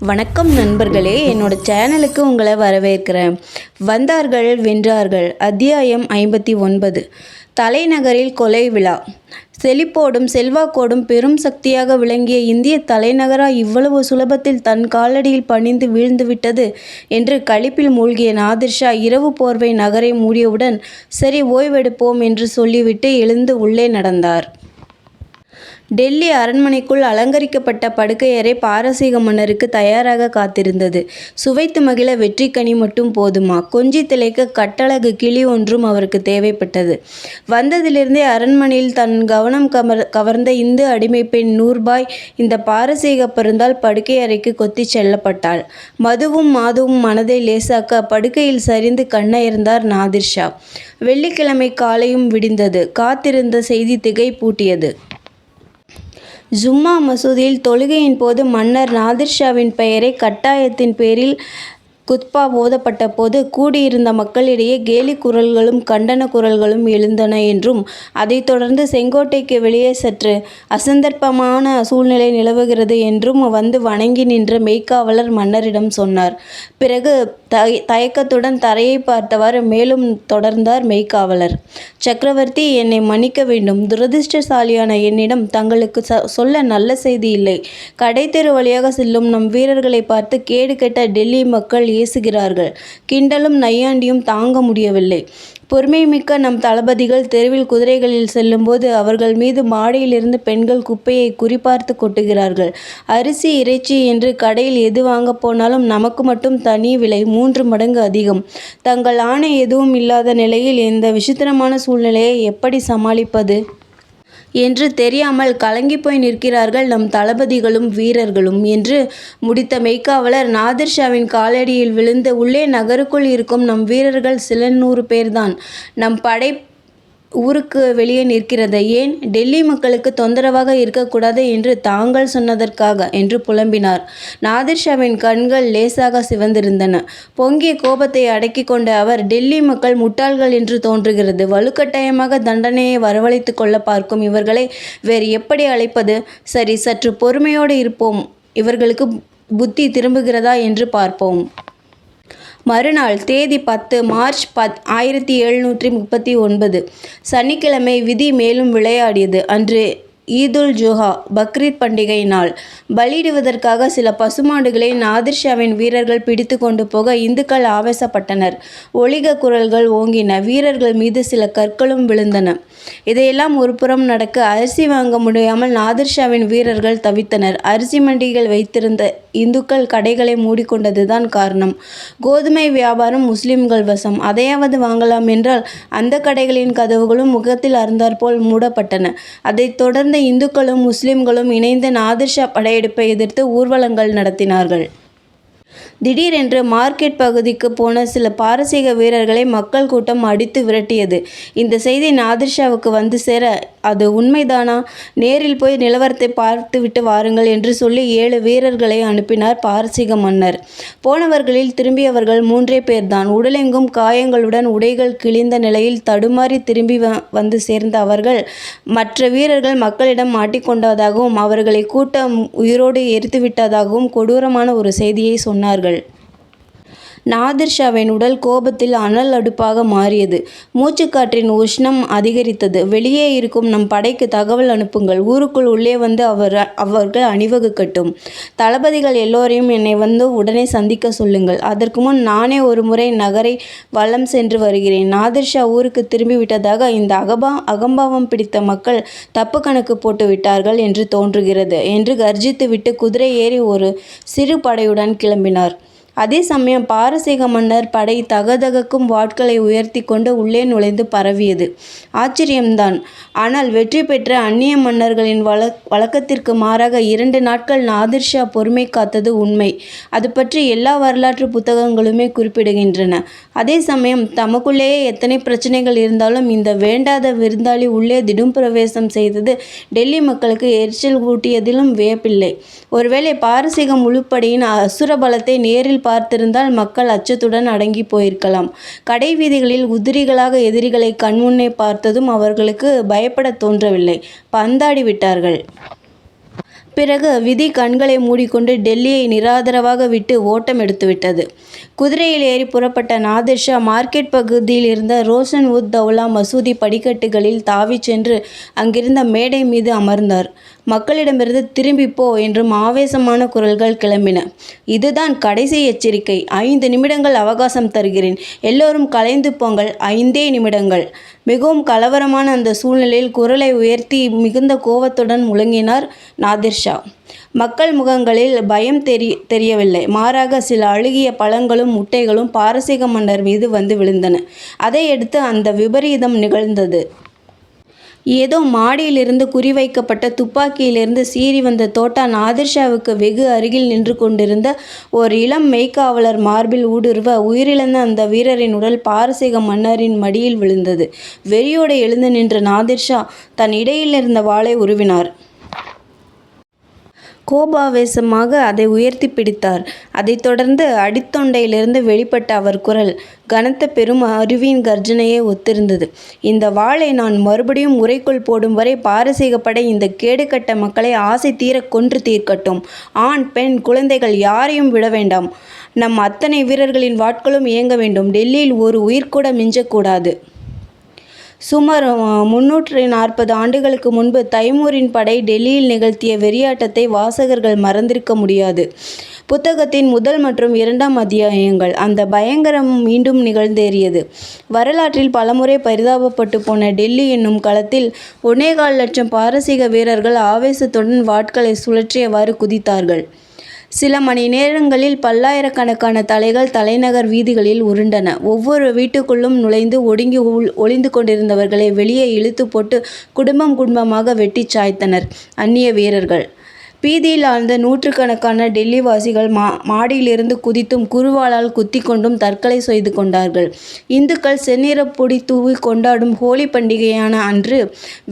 வணக்கம் நண்பர்களே என்னோட சேனலுக்கு உங்களை வரவேற்கிறேன். வந்தார்கள் வென்றார்கள். அத்தியாயம் ஐம்பத்தி ஒன்பது. தலைநகரில் கொலை விழா. செழிப்போடும் செல்வாக்கோடும் பெரும் சக்தியாக விளங்கிய இந்திய தலைநகரா இவ்வளவு சுலபத்தில் தன் காலடியில் பணிந்து வீழ்ந்துவிட்டது என்று களிப்பில் மூழ்கிய நாதிர்ஷா இரவு போர்வை நகரை மூடியவுடன் சரி ஓய்வெடுப்போம் என்று சொல்லிவிட்டு எழுந்து உள்ளே நடந்தார். டெல்லி அரண்மனைக்குள் அலங்கரிக்கப்பட்ட படுக்கையறை பாரசீக மன்னருக்கு தயாராக காத்திருந்தது. சுவைத்து மகிழ வெற்றிக்கனி மட்டும் போதுமா? கொஞ்சி திளைக்க கட்டழகு கிளி ஒன்றும் அவருக்கு தேவைப்பட்டது. வந்ததிலிருந்தே அரண்மனையில் தன் கவனம் கமர் கவர்ந்த இந்து அடிமை பெண் நூர்பாய் இந்த பாரசீக பருந்தால் படுக்கையறைக்கு கொத்தி செல்லப்பட்டாள். மதுவும் மாதுவும் மனதை லேசாக்க படுக்கையில் சரிந்து கண்ணயர்ந்தார் நாதிர்ஷா வெள்ளிக்கிழமை காலையும் விடிந்தது. காத்திருந்த செய்தி திகை பூட்டியது. ஜும்மா மசூதியில் தொழுகையின் போது மன்னர் நாதிர்ஷாவின் பெயரை கட்டாயத்தின் பேரில் குத்பா போதப்பட்ட போது கூடியிருந்த மக்களிடையே கேலி குரல்களும் கண்டன குரல்களும் எழுந்தன என்றும் அதைத் தொடர்ந்து செங்கோட்டைக்கு வெளியே சற்று அசந்தர்ப்பமான சூழ்நிலை நிலவுகிறது என்றும் வந்து வணங்கி நின்ற மெய்க்காவலர் மன்னரிடம் சொன்னார். பிறகு தய தயக்கத்துடன் தரையை பார்த்தவாறு மேலும் தொடர்ந்தார் மெய்க்காவலர். சக்கரவர்த்தி என்னை மன்னிக்க வேண்டும். துரதிர்ஷ்டசாலியான என்னிடம் தங்களுக்கு ச சொல்ல நல்ல செய்தி இல்லை. கடைத்தெரு வழியாக செல்லும் நம் வீரர்களை பார்த்து கேடு கெட்ட டெல்லி மக்கள் ஏசுகிறார்கள். கிண்டலும் நையாண்டியும் தாங்க முடியவில்லை. பொறுமைமிக்க நம் தளபதிகள் தெருவில் குதிரைகளில் செல்லும்போது அவர்கள் மீது மாடியிலிருந்து பெண்கள் குப்பையை குறிபார்த்து கொட்டுகிறார்கள். அரிசி இறைச்சி என்று கடையில் எது வாங்க போனாலும் நமக்கு மட்டும் தனி விலை மூன்று மடங்கு அதிகம். தங்கள் ஆணை எதுவும் இல்லாத நிலையில் இந்த விசித்திரமான சூழ்நிலையை எப்படி சமாளிப்பது? என்று தெரியாமல் கலங்கி போய் நிற்கிறார்கள் நம் தளபதிகளும் வீரர்களும் என்று முடித்த மெய்க்காவலர் நாதிர்ஷாவின் காலடியில் விழுந்து உள்ளே நகருக்குள் இருக்கும் நம் வீரர்கள் சில நூறு பேர்தான். நம் படை ஊருக்கு வெளியே நிற்கிறது ஏன் டெல்லி மக்களுக்கு தொந்தரவாக இருக்கக்கூடாது என்று தாங்கள் சொன்னதற்காக என்று புலம்பினார். நாதிர்ஷாவின் கண்கள் லேசாக சிவந்திருந்தன. பொங்கிய கோபத்தை அடக்கி கொண்ட அவர் டெல்லி மக்கள் முட்டாள்கள் என்று தோன்றுகிறது. வலுக்கட்டாயமாக தண்டனையை வரவழைத்து கொள்ள பார்க்கும் இவர்களை வேறு எப்படி அழைப்பது? சரி சற்று பொறுமையோடு இருப்போம். இவர்களுக்கு புத்தி திரும்புகிறதா என்று பார்ப்போம். மறுநாள் தேதி பத்து மார்ச் பத் ஆயிரத்தி எழுநூற்றி முப்பத்தி ஒன்பது. சனிக்கிழமை விதி மேலும் விளையாடியது. அன்று ஈதுல் ஜுஹா பக்ரீத் பண்டிகை நாள் பலியிடுவதற்காக சில பசுமாடுகளை நாதிர்ஷாவின் வீரர்கள் பிடித்து கொண்டு போக இந்துக்கள் ஆவேசப்பட்டனர். ஒளிக குரல்கள் ஓங்கின. வீரர்கள் மீது சில கற்களும் விழுந்தன. இதையெல்லாம் ஒருபுறம் நடக்க அரிசி வாங்க முடியாமல் நாதிர்ஷாவின் வீரர்கள் தவித்தனர். அரிசி மண்டிகள் வைத்திருந்த இந்துக்கள் கடைகளை மூடிக்கொண்டதுதான் காரணம். கோதுமை வியாபாரம் முஸ்லிம்கள் வசம். அதையாவது வாங்கலாம் என்றால் அந்த கடைகளின் கதவுகளும் முகத்தில் அருந்தாற்போல் மூடப்பட்டன. அதைத் தொடர்ந்து இந்துக்களும் முஸ்லிம்களும் இணைந்து நாதிர்ஷா படையெடுப்பை எதிர்த்து ஊர்வலங்கள் நடத்தினார்கள். திடீரென்று மார்க்கெட் பகுதிக்கு போன சில பாரசீக வீரர்களை மக்கள் கூட்டம் அடித்து விரட்டியது. இந்த செய்தி நாதிர்ஷாவுக்கு வந்து சேர அது உண்மைதானா? நேரில் போய் நிலவரத்தை பார்த்துவிட்டு வாருங்கள் என்று சொல்லி ஏழு வீரர்களை அனுப்பினார் பாரசீக மன்னர். போனவர்களில் திரும்பியவர்கள் மூன்றே பேர்தான். உடலெங்கும் காயங்களுடன் உடைகள் கிழிந்த நிலையில் தடுமாறி திரும்பி வந்து சேர்ந்த அவர்கள் மற்ற வீரர்கள் மக்களிடம் மாட்டிக்கொண்டதாகவும் அவர்களை கூட்டம் உயிரோடு எரித்து விட்டதாகவும் கொடூரமான ஒரு செய்தியை சொன்னார்கள். நாதிர்ஷாவின் உடல் கோபத்தில் அனல் அடுப்பாக மாறியது. மூச்சுக்காற்றின் உஷ்ணம் அதிகரித்தது. வெளியே இருக்கும் நம் படைக்கு தகவல் அனுப்புங்கள். ஊருக்குள் உள்ளே வந்து அவர் அவர்கள் அணிவகுக்கட்டும். தளபதிகள் எல்லோரையும் என்னை வந்து உடனே சந்திக்க சொல்லுங்கள். அதற்கு முன் நானே ஒரு முறை நகரை வலம் சென்று வருகிறேன். நாதிர்ஷா ஊருக்கு திரும்பி விட்டதாக இந்த அகபா அகம்பாவம் பிடித்த மக்கள் தப்பு கணக்கு போட்டு விட்டார்கள் என்று தோன்றுகிறது என்று கர்ஜித்துவிட்டு குதிரை ஏறி ஒரு சிறு படையுடன் கிளம்பினார். அதே சமயம் பாரசீக மன்னர் படை தகதகக்கும் வாட்களை உயர்த்தி கொண்டு உள்ளே நுழைந்து பரவியது. ஆச்சரியம்தான். ஆனால் வெற்றி பெற்ற அந்நிய மன்னர்களின் வழ வழக்கத்திற்கு மாறாக இரண்டு நாட்கள் நாதிர்ஷா பொறுமை காத்தது உண்மை. அது பற்றி எல்லா வரலாற்று புத்தகங்களுமே குறிப்பிடுகின்றன. அதே சமயம் தமக்குள்ளேயே எத்தனை பிரச்சனைகள் இருந்தாலும் இந்த வேண்டாத விருந்தாளி உள்ளே திடும் பிரவேசம் செய்தது டெல்லி மக்களுக்கு எரிச்சல் கூட்டியதிலும் வியப்பில்லை. ஒருவேளை பாரசீக முழுப்படையின் அசுர பலத்தை நேரில் பார்த்திருந்தால் மக்கள் அச்சத்துடன் அடங்கி போயிருக்கலாம். கடை வீதிகளில் உதிரிகளாக எதிரிகளை கண்முன்னே பார்த்ததும் அவர்களுக்கு பயப்படத் தோன்றவில்லை. பந்தாடி விட்டார்கள். பிறகு விதி கண்களை மூடிக்கொண்டு டெல்லியை நிராதரவாக விட்டு ஓட்டம் எடுத்துவிட்டது. குதிரையில் ஏறி புறப்பட்ட நாதிர்ஷா மார்க்கெட் பகுதியில் இருந்த ரோஷன் உத் தௌலா மசூதி படிக்கட்டுகளில் தாவிச் சென்று அங்கிருந்த மேடை மீது அமர்ந்தார். மக்களிடமிருந்து திரும்பிப்போ என்றும் ஆவேசமான குரல்கள் கிளம்பின. இதுதான் கடைசி எச்சரிக்கை. ஐந்து நிமிடங்கள் அவகாசம் தருகிறேன். எல்லோரும் கலைந்து போங்கள். ஐந்தே நிமிடங்கள். மிகவும் கலவரமான அந்த சூழ்நிலையில் குரலை உயர்த்தி மிகுந்த கோபத்துடன் முழங்கினார் நாதிர்ஷா. மக்கள் முகங்களில் பயம் தெரி தெரியவில்லை. மாறாக சில அழுகிய பழங்களும் முட்டைகளும் பாரசீக மன்னர் மீது வந்து விழுந்தன. அதையடுத்து அந்த விபரீதம் நிகழ்ந்தது. ஏதோ மாடியிலிருந்து குறிவைக்கப்பட்ட துப்பாக்கியிலிருந்து சீறி வந்த தோட்டா நாதிர்ஷாவுக்கு வெகு அருகில் நின்று கொண்டிருந்த ஓர் இளம் மெய்க்காவலர் மார்பில் ஊடுருவ உயிரிழந்த அந்த வீரரின் உடல் பாரசீக மன்னரின் மடியில் விழுந்தது. வெறியோடு எழுந்து நின்ற நாதிர்ஷா தன் இடையில் இருந்த வாளை உருவினார். கோபாவேசமாக அதை உயர்த்தி பிடித்தார். அதைத் தொடர்ந்து அடித்தொண்டையிலிருந்து வெளிப்பட்ட அவர் குரல் கனத்த பெரும் அருவியின் கர்ஜனையை ஒத்திருந்தது. இந்த வாளை நான் மறுபடியும் உரைக்குள் போடும் வரை பாரசீக படை இந்த கேடுகட்ட மக்களை ஆசை தீர கொன்று தீர்க்கட்டும். ஆண் பெண் குழந்தைகள் யாரையும் விட வேண்டாம். நம் அத்தனை வீரர்களின் வாட்களும் இயங்க வேண்டும். டெல்லியில் ஒரு உயிர்கூட மிஞ்சக்கூடாது. சுமார் முன்னூற்றி நாற்பது ஆண்டுகளுக்கு முன்பு தைமூரின் படை டெல்லியில் நிகழ்த்திய வெறியாட்டத்தை வாசகர்கள் மறந்திருக்க முடியாது. புத்தகத்தின் முதல் மற்றும் இரண்டாம் அத்தியாயங்கள் அந்த பயங்கரம் மீண்டும் நிகழ்ந்தேறியது. வரலாற்றில் பலமுறை பரிதாபப்பட்டு போன டெல்லி என்னும் களத்தில் ஒன்னேகால் லட்சம் பாரசீக வீரர்கள் ஆவேசத்துடன் வாட்களை சுழற்றியவாறு குதித்தார்கள். சில மணி நேரங்களில் பல்லாயிரக்கணக்கான தலைகள் தலைநகர் வீதிகளில் உருண்டன. ஒவ்வொரு வீட்டுக்குள்ளும் நுழைந்து ஒடுங்கி ஒளிந்து கொண்டிருந்தவர்களை வெளியே இழுத்து போட்டு குடும்பம் குடும்பமாக வெட்டிச் சாய்த்தனர் அந்நிய வீரர்கள். பீதியில் ஆழ்ந்த நூற்றுக்கணக்கான டெல்லிவாசிகள் மா மாடியிலிருந்து குதித்தும் குருவாளால் குத்தி கொண்டும் தற்கொலை செய்து கொண்டார்கள். இந்துக்கள் செந்நிறப்பொடி தூவி கொண்டாடும் ஹோலி பண்டிகையான அன்று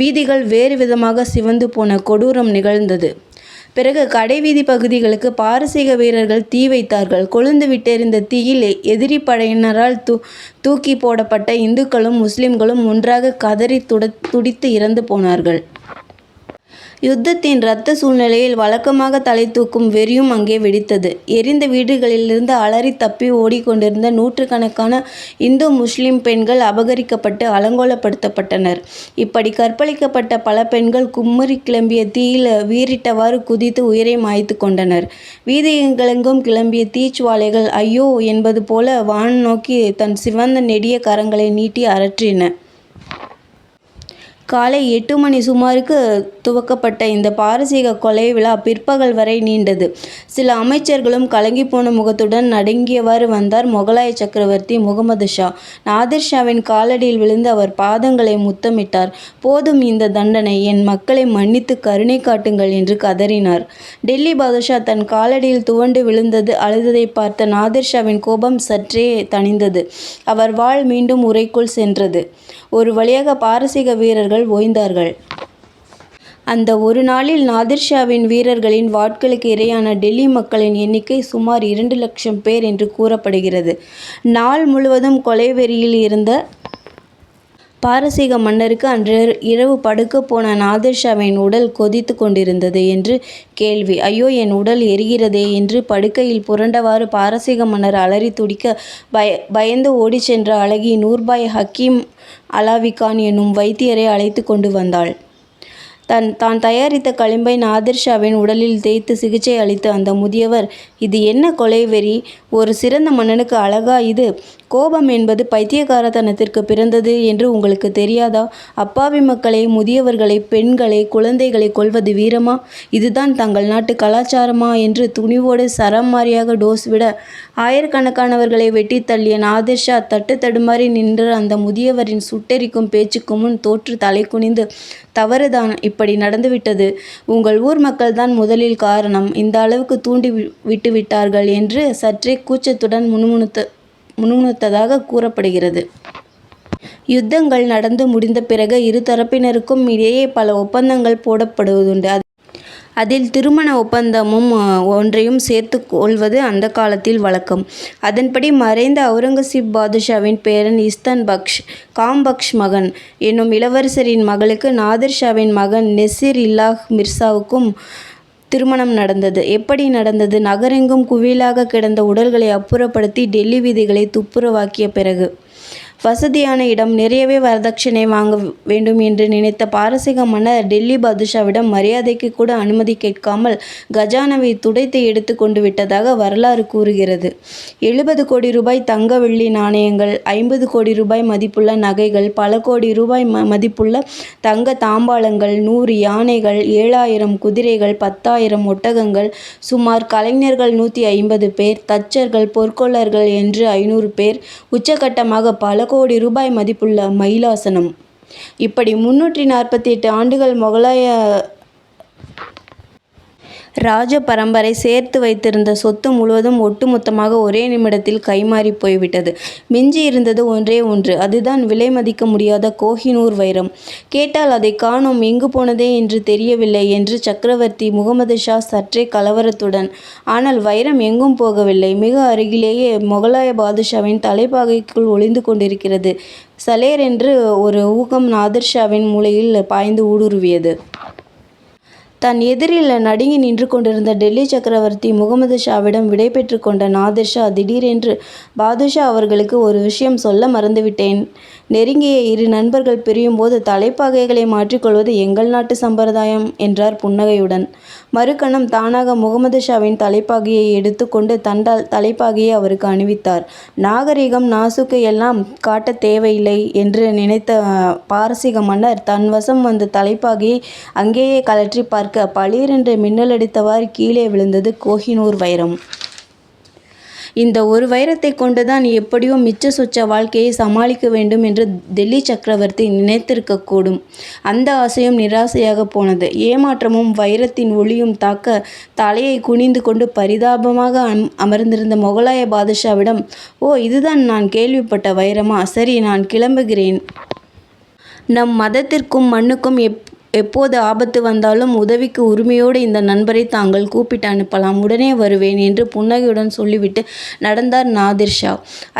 வீதிகள் வேறு விதமாக சிவந்து போன கொடூரம் நிகழ்ந்தது. பிறகு கடைவீதி பகுதிகளுக்கு பாரசீக வீரர்கள் தீ வைத்தார்கள். கொழுந்து விட்டெறிந்த தீயில் எதிரி படையினரால் தூ தூக்கி போடப்பட்ட இந்துக்களும் முஸ்லிம்களும் ஒன்றாக கதறி துட துடித்து இறந்து போனார்கள். யுத்தத்தின் இரத்த சூழ்நிலையில் வழக்கமாக தலை தூக்கும் வெறியும் அங்கே வெடித்தது. எரிந்த வீடுகளிலிருந்து அலறி தப்பி ஓடிக்கொண்டிருந்த நூற்றுக்கணக்கான இந்து முஸ்லிம் பெண்கள் அபகரிக்கப்பட்டு அலங்கோலப்படுத்தப்பட்டனர். இப்படி கற்பழிக்கப்பட்ட பல பெண்கள் கும்மரி கிளம்பிய தீயில் வீறிட்டவாறு குதித்து உயிரை மாய்த்து கொண்டனர். வீதியங்களெங்கும் கிளம்பிய தீச்சுவாலைகள் ஐயோ என்பது போல வான் நோக்கி தன் சிவந்த நெடிய கரங்களை நீட்டி அரற்றின காலை எட்டு மணி சுமாருக்கு துவக்கப்பட்ட இந்த பாரசீக கொலை விழா பிற்பகல் வரை நீண்டது. சில அமைச்சர்களும் கலங்கிப்போன முகத்துடன் நடுங்கியவாறு வந்தார் முகலாய சக்கரவர்த்தி முகமது ஷா. நாதிர் ஷாவின் காலடியில் விழுந்து அவர் பாதங்களை முத்தமிட்டார். போதும் இந்த தண்டனை என் மக்களை மன்னித்து கருணை காட்டுங்கள் என்று கதறினார். டெல்லி பாதுஷா தன் காலடியில் துவண்டு விழுந்தது அழுததை பார்த்த நாதிர் ஷாவின் கோபம் சற்றே தணிந்தது. அவர் வாழ் மீண்டும் உரைக்குள் சென்றது. ஒரு வழியாக பாரசீக வீரர்கள் ஓய்ந்தார்கள். அந்த ஒரு நாளில் நாதிர்ஷாவின் வீரர்களின் வாட்களுக்கு இரையான டெல்லி மக்களின் எண்ணிக்கை சுமார் இரண்டு லட்சம் பேர் என்று கூறப்படுகிறது. நாள் முழுவதும் கொலைவெறியில் இருந்த பாரசீக மன்னருக்கு அன்று இரவு படுக்க போன நாதிர்ஷாவின் உடல் கொதித்து கொண்டிருந்தது என்று கேள்வி. ஐயோ என் உடல் எரிகிறதே என்று படுக்கையில் புரண்டவாறு பாரசீக மன்னர் அலறி துடிக்க பய பயந்து ஓடிச் சென்ற அழகி நூர்பாய் ஹக்கீம் அலாவிகான் என்னும் வைத்தியரை அழைத்து கொண்டு வந்தாள். தன் தான் தயாரித்த களிம்பை நாதிர்ஷாவின் உடலில் தேய்த்து சிகிச்சை அளித்த அந்த முதியவர் இது என்ன கொலை வெறி? ஒரு சிறந்த மன்னனுக்கு அழகா இது. கோபம் என்பது பைத்தியகாரத்தனத்திற்கு பிறந்தது என்று உங்களுக்கு தெரியாதா? அப்பாவி மக்களை முதியவர்களை பெண்களை குழந்தைகளை கொல்வது வீரமா? இதுதான் தங்கள் நாட்டு கலாச்சாரமா? என்று துணிவோடு சரமாரியாக டோஸ் விட ஆயிரக்கணக்கானவர்களை வெட்டி தள்ளிய நாதிர்ஷா தட்டு தடுமாறி நின்ற அந்த முதியவரின் சுட்டெரிக்கும் பேச்சுக்கு முன் தோற்று தலை குனிந்து தவறுதான் இப்படி நடந்துவிட்டது. உங்கள் ஊர் மக்கள்தான் முதலில் காரணம். இந்த அளவுக்கு தூண்டி விட்டு விட்டார்கள் என்று சற்றே கூச்சத்துடன் முணுமுணுத்த முணுமுணுத்ததாக கூறப்படுகிறது. யுத்தங்கள் நடந்து முடிந்த பிறகு இரு தரப்பினருக்கும் இடையே பல ஒப்பந்தங்கள் போடப்படுவதுண்டு. அதில் திருமண ஒப்பந்தமும் ஒன்றையும் சேர்த்து கொள்வது அந்த காலத்தில் வழக்கம். அதன்படி மறைந்த அவுரங்கசீப் பாதுஷாவின் பேரன் இஸ்தான் பக்ஷ் காம்பக்ஷ் மகன் என்னும் இளவரசரின் மகளுக்கு நாதிர் ஷாவின் மகன் நெசிர் இல்லாஹ் மிர்சாவுக்கும் திருமணம் நடந்தது. எப்படி நடந்தது? நகரெங்கும் குவியலாக கிடந்த உடல்களை அப்புறப்படுத்தி டெல்லி வீதிகளை துப்புரவாக்கிய பிறகு வசதியான இடம் நிறையவே வரதட்சணை வாங்க வேண்டும் என்று நினைத்த பாரசீக மன்னர் டெல்லி பாதுஷாவிடம் மரியாதைக்கு கூட அனுமதி கேட்காமல் கஜானாவை துடைத்து எடுத்து கொண்டு விட்டதாக வரலாறு கூறுகிறது. எழுபது கோடி ரூபாய் தங்க வெள்ளி நாணயங்கள் ஐம்பது கோடி ரூபாய் மதிப்புள்ள நகைகள் பல கோடி ரூபாய் ம மதிப்புள்ள தங்க தாம்பாளங்கள் நூறு யானைகள் ஏழாயிரம் குதிரைகள் பத்தாயிரம் ஒட்டகங்கள் சுமார் கலைஞர்கள் நூற்றி ஐம்பது பேர் தச்சர்கள் பொற்கொள்ளர்கள் என்று ஐநூறு பேர் உச்சகட்டமாக பல கோடி ரூபாய் மதிப்புள்ள மயிலாசனம். இப்படி முன்னூற்றி நாற்பத்தி எட்டு ஆண்டுகள் முகலாய ராஜ பரம்பரை சேர்த்து வைத்திருந்த சொத்து முழுவதும் ஒட்டுமொத்தமாக ஒரே நிமிடத்தில் கைமாறி போய்விட்டது. மிஞ்சி இருந்தது ஒன்றே ஒன்று. அதுதான் விலை மதிக்க முடியாத கோஹினூர் வைரம். கேட்டால் அதை காணோம் எங்கு போனதே என்று தெரியவில்லை என்று சக்கரவர்த்தி முகமது ஷா சற்றே கலவரத்துடன் ஆனால் வைரம் எங்கும் போகவில்லை. மிக அருகிலேயே முகலாய பாதுஷாவின் தலைப்பாகைக்குள் ஒளிந்து கொண்டிருக்கிறது. சலேர் என்று ஒரு ஊகம் நாதிர்ஷாவின் மூளையில் பாய்ந்து ஊடுருவியது. தன் எதிரில் நடுங்கி நின்று கொண்டிருந்த டெல்லி சக்கரவர்த்தி முகமது ஷாவிடம் விடை பெற்று கொண்ட நாதர்ஷா திடீரென்று பாதுஷா அவர்களுக்கு ஒரு விஷயம் சொல்ல மறந்துவிட்டேன். நெருங்கிய இரு நண்பர்கள் பிரியும்போது தலைப்பாகைகளை மாற்றிக்கொள்வது எங்கள் நாட்டு சம்பிரதாயம் என்றார் புன்னகையுடன். மறுகணம் தானாக முகமது ஷாவின் தலைப்பாகையை எடுத்துக்கொண்டு தண்டால் தலைப்பாகையை அவருக்கு அணிவித்தார். நாகரிகம் நாசுக்கு எல்லாம் காட்ட தேவையில்லை என்று நினைத்த பாரசீக மன்னர் தன் வசம் வந்த தலைப்பாகையை அங்கேயே கலற்றி பார்க்க பளிரென்று மின்னலடித்தவாறு கீழே விழுந்தது கோஹினூர் வைரம். இந்த ஒரு வைரத்தை கொண்டுதான் எப்படியோ மிச்ச சொச்ச வாழ்க்கையை சமாளிக்க வேண்டும் என்று டெல்லி சக்கரவர்த்தி நினைத்திருக்கக்கூடும். அந்த ஆசையும் நிராசையாக போனது. ஏமாற்றமும் வைரத்தின் ஒளியும் தாக்க தலையை குனிந்து கொண்டு பரிதாபமாக அம் அமர்ந்திருந்த முகலாய பாதுஷாவிடம் ஓ இதுதான் நான் கேள்விப்பட்ட வைரமா? சரி நான் கிளம்புகிறேன். நம் மதத்திற்கும் மண்ணுக்கும் எப் எப்போது ஆபத்து வந்தாலும் உதவிக்கு உரிமையோடு இந்த நண்பரை தாங்கள் கூப்பிட்டு அனுப்பலாம். உடனே வருவேன் என்று புன்னகையுடன் சொல்லிவிட்டு நடந்தார் நாதிர் ஷா.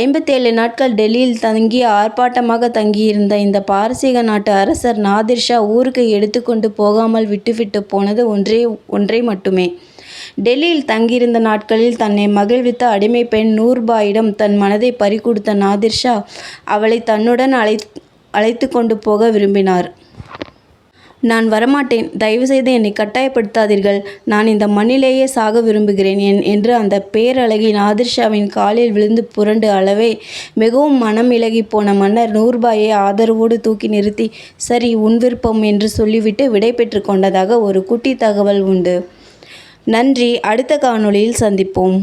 ஐம்பத்தேழு நாட்கள் டெல்லியில் தங்கி ஆர்ப்பாட்டமாக தங்கியிருந்த இந்த பாரசீக நாட்டு அரசர் நாதிர் ஷா ஊருக்கு எடுத்துக்கொண்டு போகாமல் விட்டுவிட்டு போனது ஒன்றே ஒன்றை மட்டுமே. டெல்லியில் தங்கியிருந்த நாட்களில் தன்னை மகிழ்வித்த அடிமை பெண் நூர்பாயிடம் தன் மனதை பறிகொடுத்த நாதிர் ஷா அவளை தன்னுடன் அழை அழைத்து கொண்டு போக விரும்பினார். நான் வரமாட்டேன். தயவுசெய்து என்னை கட்டாயப்படுத்தாதீர்கள். நான் இந்த மண்ணிலேயே சாக விரும்புகிறேன் என் என்று அந்த பேரழகி நாதிர்ஷாவின் காலில் விழுந்து புரண்டு அளவே மிகவும் மனம் இலகி போன மன்னர் நூர்பாயை ஆதரவோடு தூக்கி நிறுத்தி சரி உன் விருப்பம் என்று சொல்லிவிட்டு விடை பெற்று கொண்டதாக ஒரு குட்டி தகவல் உண்டு. நன்றி. அடுத்த காணொளியில் சந்திப்போம்.